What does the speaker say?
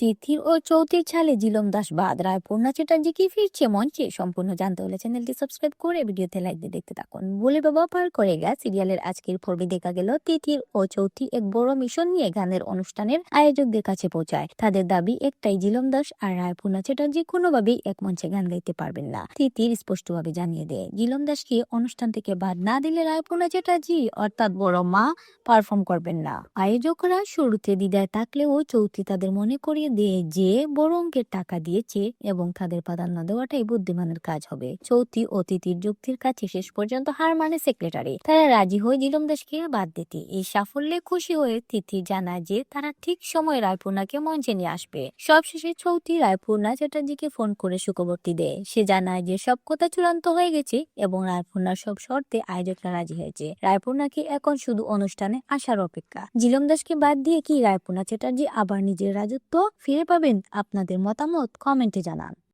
তিথির ও চৌথির ছালে জিলম দাস বাদ, রায়পূর্ণা চ্যাটার্জি কি ফিরছে মঞ্চে? সম্পূর্ণ জানতে হলে চ্যানেলটি সাবস্ক্রাইব করে ভিডিওতে লাইক দিয়ে দেখতে থাকুন। বলে বাবা পার করে গা, সিরিয়ালের আজকের পর্বে দেখা গেল তিথির ও চৌথি এক বড় মিশন নিয়ে গানের অনুষ্ঠানের আয়োজকদের কাছে পৌঁছায়। তাদের দাবি একটাই, জিলম দাস আর রায়পূর্ণা চ্যাটার্জি কোনোভাবেই এক মঞ্চে গান গাইতে পারবেন না। তিথির স্পষ্টভাবে জানিয়ে দেয়, জিলম দাসকে অনুষ্ঠান থেকে বাদ না দিলে রায়পূর্ণা চ্যাটার্জি, অর্থাৎ বড় মা, পারফর্ম করবেন না। আয়োজকরা শুরুতে দ্বিধায় থাকলেও চৌথি তাদের মনে করিয়ে দেয় যে বড় অঙ্কের টাকা দিয়েছে এবং তাদের প্রাধান্য দেওয়াটাই বুদ্ধিমানের কাজ হবে। চৌথি অতিথির যুক্তির কাছে শেষ পর্যন্ত হার মানে সেক্রেটারি। তারা রাজি হয়ে জিলম দাসকে বাদ দিতে। এই সাফল্যে খুশি হয়ে তিথি জানায় যে তারা ঠিক সময় রায়পূর্ণাকে মঞ্চে নিয়ে আসবে। সবশেষে চৌথি রায়পূর্ণা চ্যাটার্জিকে ফোন করে সুখবর্তি দেয়। সে জানায় যে সব কথা চূড়ান্ত হয়ে গেছে এবং রায়পূর্ণার সব শর্তে আয়োজকরা রাজি হয়েছে। রায়পূর্ণাকে এখন শুধু অনুষ্ঠানে আসার অপেক্ষা। জিলম দাসকে বাদ দিয়ে কি রায়পূর্ণা চ্যাটার্জি আবার নিজের রাজত্ব ফিরে পাবেন আপনাদের মতামত কমেন্টে জানান।